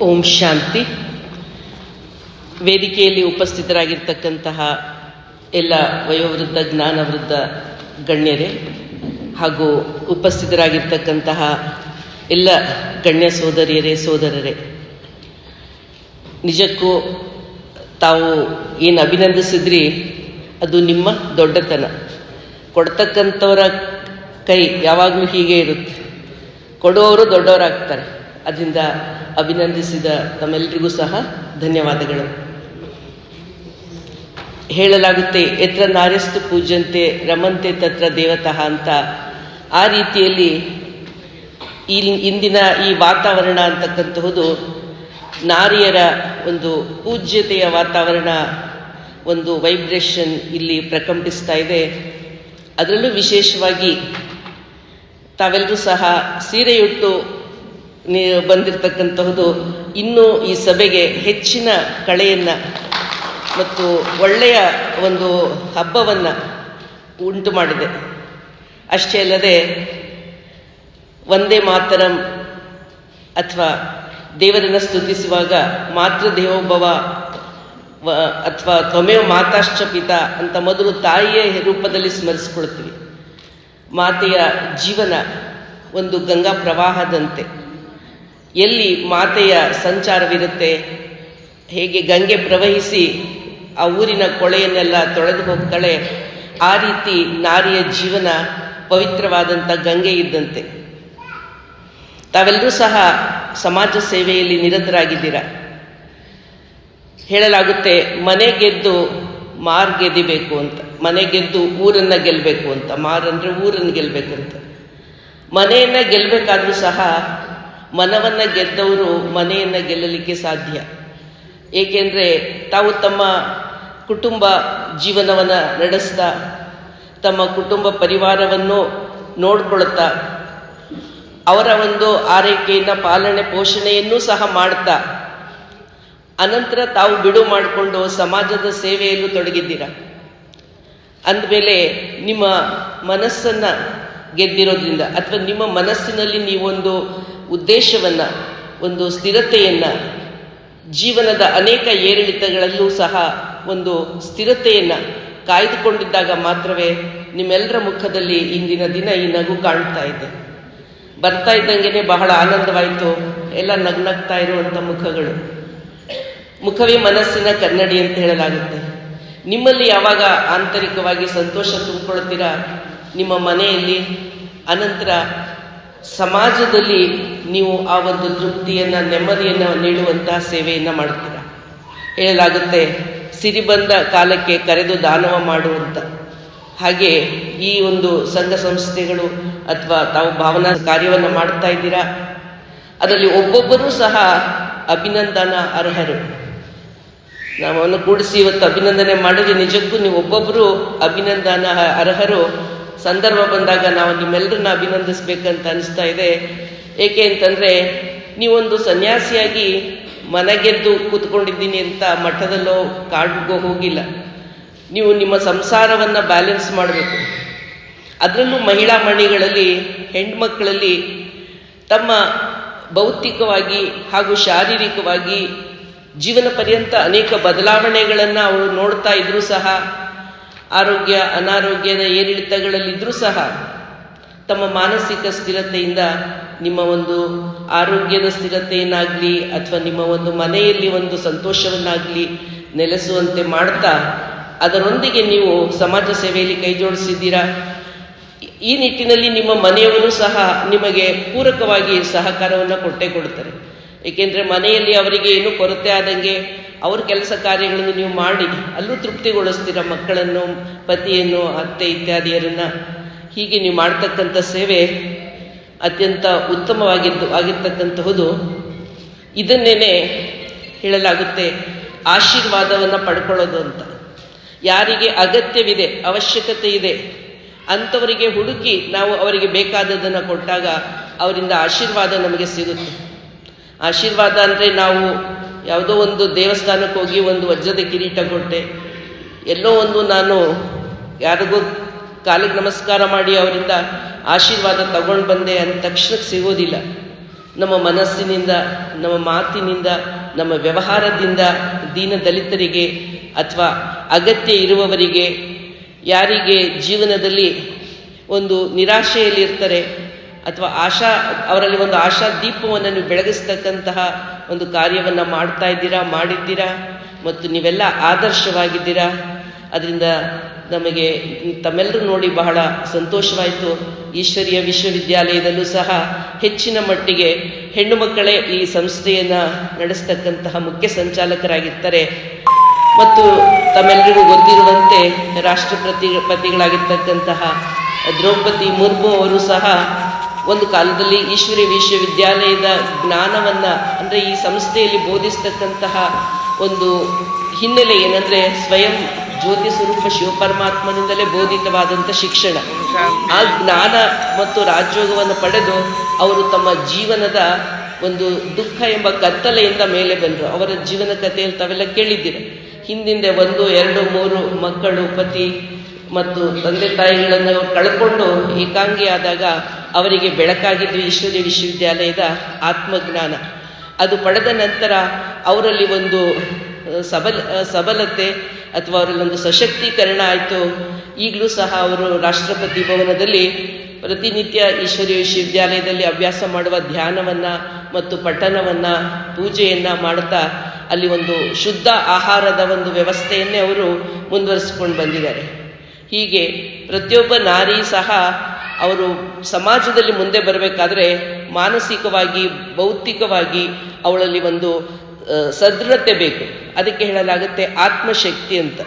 ಓಂ ಶಾಂತಿ. ವೇದಿಕೆಯಲ್ಲಿ ಉಪಸ್ಥಿತರಾಗಿರ್ತಕ್ಕಂತಹ ಎಲ್ಲ ವಯೋವೃದ್ಧ, ಜ್ಞಾನವೃದ್ಧ ಗಣ್ಯರೇ ಹಾಗೂ ಉಪಸ್ಥಿತರಾಗಿರ್ತಕ್ಕಂತಹ ಎಲ್ಲ ಗಣ್ಯ ಸೋದರಿಯರೇ, ಸೋದರರೇ, ನಿಜಕ್ಕೂ ತಾವು ಏನು ಅಭಿನಂದಿಸಿದ್ರಿ? ಅದು ನಿಮ್ಮ ದೊಡ್ಡತನ. ಕೊಡ್ತಕ್ಕಂಥವರ ಕೈ ಯಾವಾಗಲೂ ಹೀಗೆ ಇರುತ್ತೆ. ಕೊಡುವವರು ದೊಡ್ಡವರಾಗ್ತಾರೆ. ಅದರಿಂದ ಅಭಿನಂದಿಸಿದ ತಮ್ಮೆಲ್ಲರಿಗೂ ಸಹ ಧನ್ಯವಾದಗಳು. ಹೇಳಲಾಗುತ್ತೆ, ಎತ್ರ ನಾರ್ಯಸ್ತು ಪೂಜಂತೆ ರಮಂತೆ ತತ್ರ ದೇವತಃ ಅಂತ ಆ ರೀತಿಯಲ್ಲಿ ಈ ಇಂದಿನ ಈ ವಾತಾವರಣ ಅಂತಕ್ಕಂತಹುದು ನಾರಿಯರ ಒಂದು ಪೂಜ್ಯತೆಯ ವಾತಾವರಣ, ಒಂದು ವೈಬ್ರೇಷನ್ ಇಲ್ಲಿ ಪ್ರಕಂಪಿಸ್ತಾ ಇದೆ. ಅದರಲ್ಲೂ ವಿಶೇಷವಾಗಿ ತಾವೆಲ್ಲರೂ ಸಹ ಸೀರೆಯುಟ್ಟು ನೀ ಬಂದಿರತಕ್ಕಂತಹುದು ಇನ್ನೂ ಈ ಸಭೆಗೆ ಹೆಚ್ಚಿನ ಕಳೆಯನ್ನು ಮತ್ತು ಒಳ್ಳೆಯ ಒಂದು ಹಬ್ಬವನ್ನು ಉಂಟು ಮಾಡಿದೆ. ಅಷ್ಟೇ ಅಲ್ಲದೆ ಒಂದೇ ಮಾತರಂ ಅಥವಾ ದೇವರನ್ನು ಸ್ತುತಿಸುವಾಗ ಮಾತೃ ದೇವೋಭವ ಅಥವಾ ತ್ವಮೇವ ಮಾತಾಶ್ಚ ಪಿತ ಅಂತ ಮೊದಲು ತಾಯಿಯ ರೂಪದಲ್ಲಿ ಸ್ಮರಿಸ್ಕೊಳ್ತೀವಿ ಮಾತೆಯ ಜೀವನ ಒಂದು ಗಂಗಾ ಪ್ರವಾಹದಂತೆ. ಎಲ್ಲಿ ಮಾತೆಯ ಸಂಚಾರವಿರುತ್ತೆ? ಹೇಗೆ ಗಂಗೆ ಪ್ರವಹಿಸಿ ಆ ಊರಿನ ಕೊಳೆಯನ್ನೆಲ್ಲ ತೊಳೆದು ಹೋಗ್ತಾಳೆ? ಆ ರೀತಿ ನಾರಿಯ ಜೀವನ ಪವಿತ್ರವಾದಂಥ ಗಂಗೆ ಇದ್ದಂತೆ. ತಾವೆಲ್ಲರೂ ಸಹ ಸಮಾಜ ಸೇವೆಯಲ್ಲಿ ನಿರತರಾಗಿದ್ದೀರ? ಹೇಳಲಾಗುತ್ತೆ, ಮನೆ ಗೆದ್ದು ಮಾರ್ ಗೆದಿಬೇಕು ಅಂತ. ಮನೆ ಗೆದ್ದು ಊರನ್ನು ಗೆಲ್ಲಬೇಕು ಅಂತ. ಮಾರ್ ಅಂದರೆ ಊರನ್ನು ಗೆಲ್ಲಬೇಕಂತ ಮನೆಯನ್ನು ಗೆಲ್ಲಬೇಕಾದ್ರೂ ಸಹ ಮನವನ್ನು ಗೆದ್ದವರು ಮನೆಯನ್ನು ಗೆಲ್ಲಲಿಕ್ಕೆ ಸಾಧ್ಯ. ಏಕೆಂದರೆ ತಾವು ತಮ್ಮ ಕುಟುಂಬ ಜೀವನವನ್ನು ನಡೆಸ್ತಾ ತಮ್ಮ ಕುಟುಂಬ ಪರಿವಾರವನ್ನು ನೋಡ್ಕೊಳ್ತಾ, ಅವರ ಒಂದು ಆರೈಕೆಯನ್ನು, ಪಾಲನೆ, ಪೋಷಣೆಯನ್ನು ಸಹ ಮಾಡ್ತಾ. ಅನಂತರ ತಾವು ಬಿಡು ಮಾಡಿಕೊಂಡು ಸಮಾಜದ ಸೇವೆಯಲ್ಲೂ ತೊಡಗಿದ್ದೀರ. ಅಂದಮೇಲೆ ನಿಮ್ಮ ಮನಸ್ಸನ್ನು ಗೆದ್ದಿರೋದ್ರಿಂದ ಅಥವಾ ನಿಮ್ಮ ಮನಸ್ಸಿನಲ್ಲಿ ನೀವೊಂದು ಉದ್ದೇಶವನ್ನು, ಒಂದು ಸ್ಥಿರತೆಯನ್ನು, ಜೀವನದ ಅನೇಕ ಏರಿಳಿತಗಳಲ್ಲೂ ಸಹ ಒಂದು ಸ್ಥಿರತೆಯನ್ನು ಕಾಯ್ದುಕೊಂಡಿದ್ದಾಗ ಮಾತ್ರವೇ ನಿಮ್ಮೆಲ್ಲರ ಮುಖದಲ್ಲಿ ಇಂದಿನ ದಿನ ಈ ನಗು ಕಾಣ್ತಾ ಇದೆ. ಬರ್ತಾ ಇದ್ದಂಗೆ ಬಹಳ ಆನಂದವಾಯಿತು. ಎಲ್ಲ ನಗ್ನಗ್ತಾ ಇರುವಂಥ ಮುಖಗಳು. ಮುಖವೇ ಮನಸ್ಸಿನ ಕನ್ನಡಿ ಅಂತ ಹೇಳಲಾಗುತ್ತೆ. ನಿಮ್ಮಲ್ಲಿ ಯಾವಾಗ ಆಂತರಿಕವಾಗಿ ಸಂತೋಷ ತುಂಬಿಕೊಳ್ತೀರಾ ನಿಮ್ಮ ಮನೆಯಲ್ಲಿ ಅನಂತರ ಸಮಾಜದಲ್ಲಿ ನೀವು ಆ ಒಂದು ತೃಪ್ತಿಯನ್ನು, ನೆಮ್ಮದಿಯನ್ನು ನೀಡುವಂತಹ ಸೇವೆಯನ್ನು ಮಾಡ್ತೀರಾ ಹೇಳಲಾಗುತ್ತೆ, ಸಿರಿ ಬಂದ ಕಾಲಕ್ಕೆ ಕರೆದು ದಾನವ ಮಾಡುವಂತ. ಹಾಗೆ ಈ ಒಂದು ಸಂಘ ಸಂಸ್ಥೆಗಳು ಅಥವಾ ತಾವು ಭಾವನಾ ಕಾರ್ಯವನ್ನು ಮಾಡ್ತಾ ಇದ್ದೀರಾ? ಅದರಲ್ಲಿ ಒಬ್ಬೊಬ್ಬರು ಸಹ ಅಭಿನಂದನ ಅರ್ಹರು. ನಾವು ಅವನು ಕೂಡಿಸಿ ಇವತ್ತು ಅಭಿನಂದನೆ ಮಾಡಿದ್ರೆ ನಿಜಕ್ಕೂ ನೀವು ಒಬ್ಬೊಬ್ಬರು ಅಭಿನಂದನ ಅರ್ಹರು. ಸಂದರ್ಭ ಬಂದಾಗ ನಾವು ನಿಮ್ಮೆಲ್ಲರನ್ನ ಅಭಿನಂದಿಸ್ಬೇಕಂತ ಅನಿಸ್ತಾ ಇದೆ. ಏಕೆ ಅಂತಂದರೆ, ನೀವೊಂದು ಸನ್ಯಾಸಿಯಾಗಿ ಮನೆಗೆದ್ದು ಕೂತ್ಕೊಂಡಿದ್ದೀನಿ ಅಂತ ಮಠದಲ್ಲೋ ಕಾಡ್ಗೋ ಹೋಗಿಲ್ಲ. ನೀವು ನಿಮ್ಮ ಸಂಸಾರವನ್ನು ಬ್ಯಾಲೆನ್ಸ್ ಮಾಡಬೇಕು. ಅದರಲ್ಲೂ ಮಹಿಳಾ ಮಣಿಗಳಲ್ಲಿ ಹೆಣ್ಮಕ್ಕಳಲ್ಲಿ ತಮ್ಮ ಭೌತಿಕವಾಗಿ ಹಾಗೂ ಶಾರೀರಿಕವಾಗಿ ಜೀವನ ಪರ್ಯಂತ ಅನೇಕ ಬದಲಾವಣೆಗಳನ್ನು ಅವರು ನೋಡ್ತಾ ಇದ್ರೂ ಸಹ ಆರೋಗ್ಯ ಅನಾರೋಗ್ಯದ ಏರಿಳಿತಗಳಲ್ಲಿದ್ದರೂ ಸಹ ತಮ್ಮ ಮಾನಸಿಕ ಸ್ಥಿರತೆಯಿಂದ ನಿಮ್ಮ ಒಂದು ಆರೋಗ್ಯದ ಸ್ಥಿರತೆಯನ್ನಾಗಲಿ ಅಥವಾ ನಿಮ್ಮ ಒಂದು ಮನೆಯಲ್ಲಿ ಒಂದು ಸಂತೋಷವನ್ನಾಗಲಿ ನೆಲೆಸುವಂತೆ ಮಾಡ್ತಾ, ಅದರೊಂದಿಗೆ ನೀವು ಸಮಾಜ ಸೇವೆಯಲ್ಲಿ ಕೈ ಜೋಡಿಸಿದ್ದೀರಾ? ಈ ನಿಟ್ಟಿನಲ್ಲಿ ನಿಮ್ಮ ಮನೆಯವರು ಸಹ ನಿಮಗೆ ಪೂರಕವಾಗಿ ಸಹಕಾರವನ್ನು ಕೊಟ್ಟೇ ಕೊಡ್ತಾರೆ ಏಕೆಂದರೆ ಮನೆಯಲ್ಲಿ ಅವರಿಗೆ ಏನೂ ಕೊರತೆ ಆದಂಗೆ ಅವ್ರ ಕೆಲಸ ಕಾರ್ಯಗಳನ್ನು ನೀವು ಮಾಡಿ, ಅಲ್ಲೂ ತೃಪ್ತಿಗೊಳಿಸ್ತೀರ ಮಕ್ಕಳನ್ನು, ಪತಿಯನ್ನು, ಅತ್ತೆ ಇತ್ಯಾದಿಯರನ್ನು? ಹೀಗೆ ನೀವು ಮಾಡ್ತಕ್ಕಂಥ ಸೇವೆ ಅತ್ಯಂತ ಉತ್ತಮವಾಗಿದ್ದು, ಆಗಿರ್ತಕ್ಕಂತಹುದು. ಇದನ್ನೇನೆ ಹೇಳಲಾಗುತ್ತೆ ಆಶೀರ್ವಾದವನ್ನು ಪಡ್ಕೊಳ್ಳೋದು ಅಂತ. ಯಾರಿಗೆ ಅಗತ್ಯವಿದೆ, ಅವಶ್ಯಕತೆ ಇದೆ, ಅಂಥವರಿಗೆ ಹುಡುಕಿ ನಾವು ಅವರಿಗೆ ಬೇಕಾದದನ್ನು ಕೊಟ್ಟಾಗ ಅವರಿಂದ ಆಶೀರ್ವಾದ ನಮಗೆ ಸಿಗುತ್ತೆ. ಆಶೀರ್ವಾದ ಅಂದರೆ ನಾವು ಯಾವುದೋ ಒಂದು ದೇವಸ್ಥಾನಕ್ಕೆ ಹೋಗಿ ಒಂದು ವಜ್ರದ ಕಿರೀಟ ಕೊಟ್ಟೆ. ಎಲ್ಲೋ ಒಂದು ನಾನು ಯಾರಿಗೂ ಕಾಲಿಗೆ ನಮಸ್ಕಾರ ಮಾಡಿ ಅವರಿಂದ ಆಶೀರ್ವಾದ ತಗೊಂಡು ಬಂದೆ ಅಂದ ತಕ್ಷಣಕ್ಕೆ ಸಿಗೋದಿಲ್ಲ. ನಮ್ಮ ಮನಸ್ಸಿನಿಂದ, ನಮ್ಮ ಮಾತಿನಿಂದ, ನಮ್ಮ ವ್ಯವಹಾರದಿಂದ ದೀನ ದಲಿತರಿಗೆ ಅಥವಾ ಅಗತ್ಯ ಇರುವವರಿಗೆ ಯಾರಿಗೆ ಜೀವನದಲ್ಲಿ ಒಂದು ನಿರಾಶೆಯಲ್ಲಿರ್ತಾರೆ ಅಥವಾ ಆಶಾ, ಅವರಲ್ಲಿ ಒಂದು ಆಶಾ ದೀಪವನ್ನು ಬೆಳಗಿಸ್ತಕ್ಕಂತಹ ಒಂದು ಕಾರ್ಯವನ್ನು ಮಾಡ್ತಾ ಇದ್ದೀರಾ, ಮಾಡಿದ್ದೀರಾ? ಮತ್ತು ನೀವೆಲ್ಲ ಆದರ್ಶವಾಗಿದ್ದೀರಾ? ಅದರಿಂದ ನಮಗೆ ತಮ್ಮೆಲ್ಲರೂ ನೋಡಿ ಬಹಳ ಸಂತೋಷವಾಯಿತು. ಈಶ್ವರಿಯ ವಿಶ್ವವಿದ್ಯಾಲಯದಲ್ಲೂ ಸಹ ಹೆಚ್ಚಿನ ಮಟ್ಟಿಗೆ ಹೆಣ್ಣು ಮಕ್ಕಳೇ ಈ ಸಂಸ್ಥೆಯನ್ನು ನಡೆಸ್ತಕ್ಕಂತಹ ಮುಖ್ಯ ಸಂಚಾಲಕರಾಗಿರ್ತಾರೆ. ಮತ್ತು ತಮ್ಮೆಲ್ಲರಿಗೂ ಗೊತ್ತಿರುವಂತೆ ರಾಷ್ಟ್ರಪತಿ ಪತಿಗಳಾಗಿರ್ತಕ್ಕಂತಹ ದ್ರೌಪದಿ ಮುರ್ಮು ಅವರು ಸಹ ಒಂದು ಕಾಲದಲ್ಲಿ ಈಶ್ವರಿ ವಿಶ್ವವಿದ್ಯಾಲಯದ ಜ್ಞಾನವನ್ನು, ಅಂದರೆ ಈ ಸಂಸ್ಥೆಯಲ್ಲಿ ಬೋಧಿಸ್ತಕ್ಕಂತಹ ಒಂದು ಹಿನ್ನೆಲೆ ಏನಂದರೆ ಸ್ವಯಂ ಜ್ಯೋತಿ ಸ್ವರೂಪ ಶಿವಪರಮಾತ್ಮನಿಂದಲೇ ಬೋಧಿತವಾದಂಥ ಶಿಕ್ಷಣ. ಆ ಜ್ಞಾನ ಮತ್ತು ರಾಜ್ಯೋಗವನ್ನು ಪಡೆದು ಅವರು ತಮ್ಮ ಜೀವನದ ಒಂದು ದುಃಖ ಎಂಬ ಕತ್ತಲೆಯಿಂದ ಮೇಲೆ ಬಂದರು. ಅವರ ಜೀವನ ಕಥೆಯಲ್ಲಿ ತಾವೆಲ್ಲ ಕೇಳಿದ್ದೀರ. ಹಿಂದಿಂದೆ ಒಂದು, ಎರಡು, ಮೂರು ಮಕ್ಕಳು, ಪತಿ ಮತ್ತು ತಂದೆ ತಾಯಿಗಳನ್ನು ಕಳ್ಕೊಂಡು ಏಕಾಂಗಿಯಾದಾಗ ಅವರಿಗೆ ಬೆಳಕಾಗಿದ್ದು ಈಶ್ವರ್ಯ ವಿಶ್ವವಿದ್ಯಾಲಯದ ಆತ್ಮಜ್ಞಾನ. ಅದು ಪಡೆದ ನಂತರ ಅವರಲ್ಲಿ ಒಂದು ಸಬಲ ಸಬಲತೆ ಅಥವಾ ಅವರಲ್ಲಿ ಒಂದು ಸಶಕ್ತೀಕರಣ ಆಯಿತು. ಈಗಲೂ ಸಹ ಅವರು ರಾಷ್ಟ್ರಪತಿ ಭವನದಲ್ಲಿ ಪ್ರತಿನಿತ್ಯ ಈಶ್ವರ್ಯ ವಿಶ್ವವಿದ್ಯಾಲಯದಲ್ಲಿ ಅಭ್ಯಾಸ ಮಾಡುವ ಧ್ಯಾನವನ್ನು ಮತ್ತು ಪಠನವನ್ನು, ಪೂಜೆಯನ್ನು ಮಾಡ್ತಾ ಅಲ್ಲಿ ಒಂದು ಶುದ್ಧ ಆಹಾರದ ಒಂದು ವ್ಯವಸ್ಥೆಯನ್ನೇ ಅವರು ಮುಂದುವರಿಸಿಕೊಂಡು ಬಂದಿದ್ದಾರೆ. ಹೀಗೆ ಪ್ರತಿಯೊಬ್ಬ ನಾರಿ ಸಹ ಅವರು ಸಮಾಜದಲ್ಲಿ ಮುಂದೆ ಬರಬೇಕಾದ್ರೆ ಮಾನಸಿಕವಾಗಿ, ಭೌತಿಕವಾಗಿ ಅವಳಲ್ಲಿ ಒಂದು ಸದೃಢತೆ ಬೇಕು. ಅದಕ್ಕೆ ಹೇಳಲಾಗುತ್ತೆ ಆತ್ಮಶಕ್ತಿ ಅಂತ.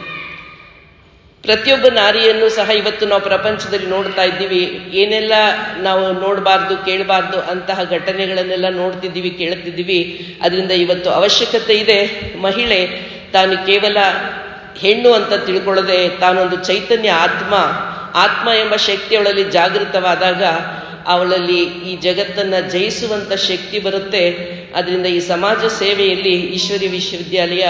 ಪ್ರತಿಯೊಬ್ಬ ನಾರಿಯನ್ನು ಸಹ ಇವತ್ತು ನಾವು ಪ್ರಪಂಚದಲ್ಲಿ ನೋಡ್ತಾ ಇದ್ದೀವಿ. ಏನೆಲ್ಲ ನಾವು ನೋಡಬಾರ್ದು, ಕೇಳಬಾರ್ದು ಅಂತಹ ಘಟನೆಗಳನ್ನೆಲ್ಲ ನೋಡ್ತಿದ್ದೀವಿ, ಕೇಳ್ತಿದ್ದೀವಿ. ಅದರಿಂದ ಇವತ್ತು ಅವಶ್ಯಕತೆ ಇದೆ. ಮಹಿಳೆ ತಾನು ಕೇವಲ ಹೆಣ್ಣು ಅಂತ ತಿಳ್ಕೊಳ್ಳದೆ ತಾನೊಂದು ಚೈತನ್ಯ ಆತ್ಮ ಆತ್ಮ ಎಂಬ ಶಕ್ತಿ ಅವಳಲ್ಲಿ ಜಾಗೃತವಾದಾಗ ಅವಳಲ್ಲಿ ಈ ಜಗತ್ತನ್ನು ಜಯಿಸುವಂಥ ಶಕ್ತಿ ಬರುತ್ತೆ. ಅದರಿಂದ ಈ ಸಮಾಜ ಸೇವೆಯಲ್ಲಿ ಈಶ್ವರಿ ವಿಶ್ವವಿದ್ಯಾಲಯ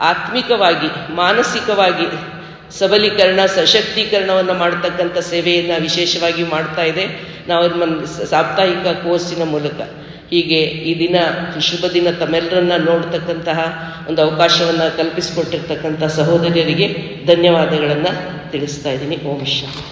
ಆತ್ಮಿಕವಾಗಿ, ಮಾನಸಿಕವಾಗಿ ಸಬಲೀಕರಣ, ಸಶಕ್ತೀಕರಣವನ್ನು ಮಾಡ್ತಕ್ಕಂಥ ಸೇವೆಯನ್ನು ವಿಶೇಷವಾಗಿ ಮಾಡ್ತಾ ಇದೆ. ನಾವು ಸಾಪ್ತಾಹಿಕ ಕೋರ್ಸಿನ ಮೂಲಕ. ಹೀಗೆ ಈ ದಿನ ಶುಭ ದಿನ ತಮ್ಮೆಲ್ಲರನ್ನ ನೋಡ್ತಕ್ಕಂತಹ ಒಂದು ಅವಕಾಶವನ್ನು ಕಲ್ಪಿಸಿಕೊಟ್ಟಿರ್ತಕ್ಕಂಥ ಸಹೋದರಿಯರಿಗೆ ಧನ್ಯವಾದಗಳನ್ನು ತಿಳಿಸ್ತಾ ಇದ್ದೀನಿ. ಓಂ ಶಾಂತಿ